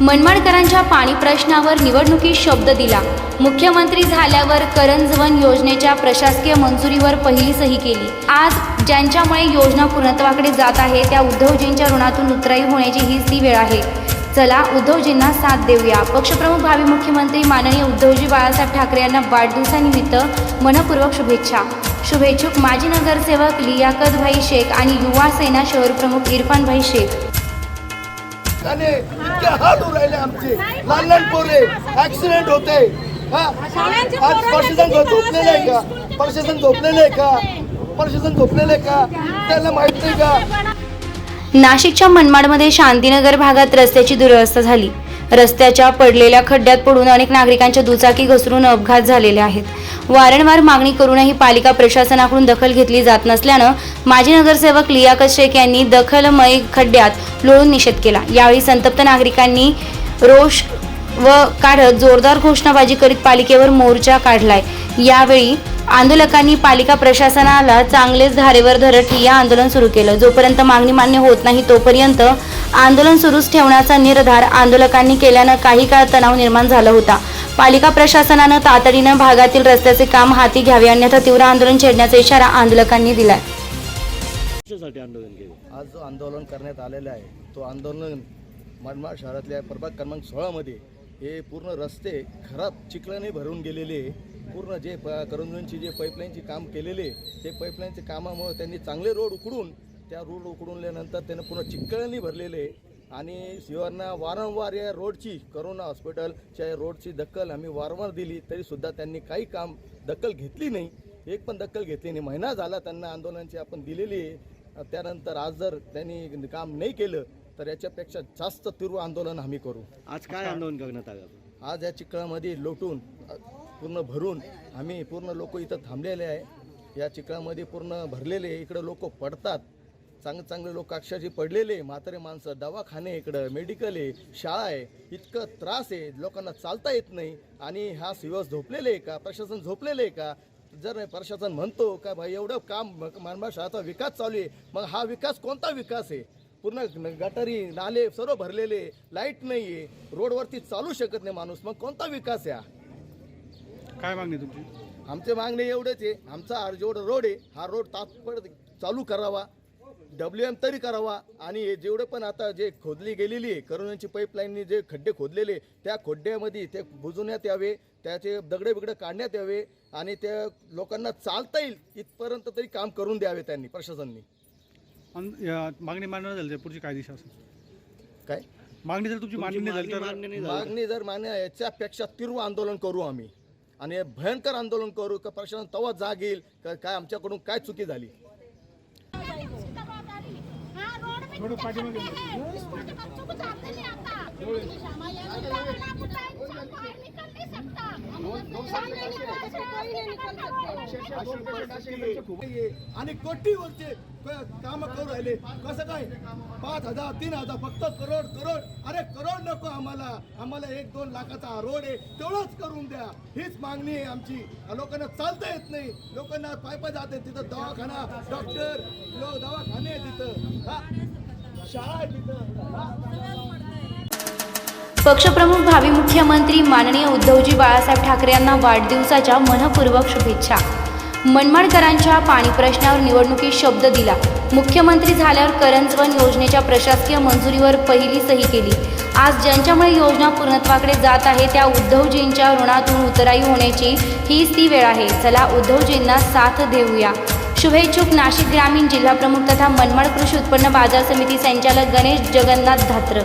मनमाडकरांच्या पाणी प्रश्नावर निवडणुकीत शब्द दिला. मुख्यमंत्री झाल्यावर करंजवन योजनेच्या प्रशासकीय मंजुरीवर पहिली सही केली. आज ज्यांच्यामुळे योजना पूर्णत्वाकडे जात आहे त्या उद्धवजींच्या ऋणातून उतराई होण्याची हीच ती वेळ आहे. चला उद्धवजींना साथ देऊया. पक्षप्रमुख भावी मुख्यमंत्री माननीय उद्धवजी बाळासाहेब ठाकरे यांना वाढदिवसानिमित्त मनपूर्वक शुभेच्छा. शुभेच्छुक माजी नगरसेवक लियाकतभाई शेख आणि युवा सेना शहर प्रमुख शेख. इतके हाल राहिले आमचे. लहान लहान पोरे ऍक्सिडेंट होते. हा? आज प्रशासन झोपलेलं आहे का? प्रशासन झोपलेलं आहे का? प्रशासन झोपलेलं आहे का? त्याला माहीत नाही का? नाशिकच्या मनमाडमध्ये शांतीनगर भागात रस्त्याची दुरवस्था झाली. रस्त्याच्या पडलेल्या खड्ड्यात पडून अनेक नागरिकांच्या दुचाकी घसरून अपघात झालेले आहेत. वारंवार मागणी करूनही पालिका प्रशासनाकडून दखल घेतली जात नसल्यानं माजी नगरसेवक लियाकत शेख यांनी दखलमय खड्ड्यात लोळून निषेध केला. यावेळी संतप्त नागरिकांनी रोष व काढत जोरदार घोषणाबाजी करीत पालिकेवर मोर्चा काढलाय. यावेळी आंदोलकांनी पालिका प्रशासनाला चांगलेच धारेवर धरत ठिय्या आंदोलन सुरू केलं. जोपर्यंत मागणी मान्य होत नाही तोपर्यंत आंदोलन सुरूच ठेवण्याचा निर्धार आंदोलकांनी केल्यानं काही काळ तणाव निर्माण झाला होता. पालिका प्रशासनानं तातडीनं भागातील रस्त्याचे काम हाती घ्यावे अन्यथा तीव्र आंदोलन छेडण्याचा इशारा आंदोलकांनी दिलाय. आज जो आंदोलन करण्यात आलेलं आहे. तो आंदोलन मनमाड शहरातल्या प्रभाग क्रमांक सोळामध्ये हे पूर्ण रस्ते खराब चिखलाने भरून गेलेले पूर्ण जे प करंजनची जे पाईपलाईनची काम केलेले ते पाईपलाईनच्या कामामुळे त्यांनी चांगले रोड उकडून त्या रोड उकडूनल्यानंतर त्यानं पूर्ण चिखलाने भरलेले आणि शिवांना वारंवार या रोडची करोना हॉस्पिटलच्या रोडची दखल आम्ही वारंवार दिली तरीसुद्धा त्यांनी काही काम दखल घेतली नाही. एक पण दखल घेतली नाही. महिना झाला त्यांना आंदोलनाची आपण दिलेली आहे. त्यानंतर आज जर त्यांनी काम नाही केलं तर याच्यापेक्षा जास्त तीव्र आंदोलन आम्ही करू. आज काय आंदोलन करण्यात आलं? आज या चिखलामध्ये लोटून पूर्ण भरून आम्ही पूर्ण लोक इथं थांबलेले आहे. या चिखलामध्ये पूर्ण भरलेले इकडं लोक पडतात. चांगले चांगले लोक अक्षरशः पडलेले म्हातारे माणसं दवाखाने इकडं मेडिकल आहे शाळा आहे. इतकं त्रास आहे. लोकांना चालता येत नाही. आणि हा दिवस झोपलेले आहे का? प्रशासन झोपलेले आहे का? जर प्रशासन म्हणतो का भाई एवढं काम मानवा शहराचा विकास चालू आहे. मग हा विकास कोणता विकास आहे? पूर्ण गटारी नाले सर्व भरलेले लाइट नाही आहे रोडवरती चालू शकत नाही माणूस. मग कोणता विकास हा? काय मागणी तुमची? आमचे मागणे एवढेच आहे. आमचा हा जेवढा रोड आहे हा रोड तात्पड चालू करावा डब्ल्यू एम तरी करावा. आणि हे जेवढे पण आता जे खोदली गेलेली आहे करोनाची पाईपलाईननी जे खड्डे खोदलेले त्या खड्ड्यामध्ये ते बुजवण्यात यावे त्याचे दगडे बिगडे काढण्यात यावे आणि त्या लोकांना चालता येईल इथपर्यंत तरी काम करून द्यावे त्यांनी प्रशासनाने. मागणी मान्य नाही झाली तर पुढची काय दिशा असेल. काय? मागणी जर तुमची मान्य नाही झाली तर मान्य नाही झालं. मागणी जर मान्य याच्यापेक्षा तीव्र आंदोलन करू आम्ही. आणि हे भयंकर आंदोलन करू का प्रशासन तवा जागेल का काय आमच्याकडून काय चुकी झाली? थोडं पाठीमागे आणि कोटीवरचे काम करू राहिले. कसं काय? पाच हजार तीन हजार फक्त करोड करोड. अरे करोड नको आम्हाला. आम्हाला एक दोन लाखाचा रोड आहे. तेवढंच करून द्या. हीच मागणी आहे आमची. लोकांना चालता येत नाही. लोकांना पाय पाय जाते तिथं. दवाखाना डॉक्टर लो दवाखाने आहे तिथं शाळा आहे तिथं. पक्षप्रमुख भावी मुख्यमंत्री माननीय उद्धवजी बाळासाहेब ठाकरे यांना वाढदिवसाच्या मनपूर्वक शुभेच्छा. मनमाडकरांच्या पाणी प्रश्नावर निवडणुकीत शब्द दिला. मुख्यमंत्री झाल्यावर करंजवन योजनेच्या प्रशासकीय मंजुरीवर पहिली सही केली. आज ज्यांच्यामुळे योजना पूर्णत्वाकडे जात आहे त्या उद्धवजींच्या ऋणातून उतराई होण्याची हीच ती वेळ आहे. चला उद्धवजींना साथ देऊया. शुभेच्छुक नाशिक ग्रामीण जिल्हाप्रमुख तथा मनमाड कृषी उत्पन्न बाजार समिती संचालक गणेश जगन्नाथ धात्र.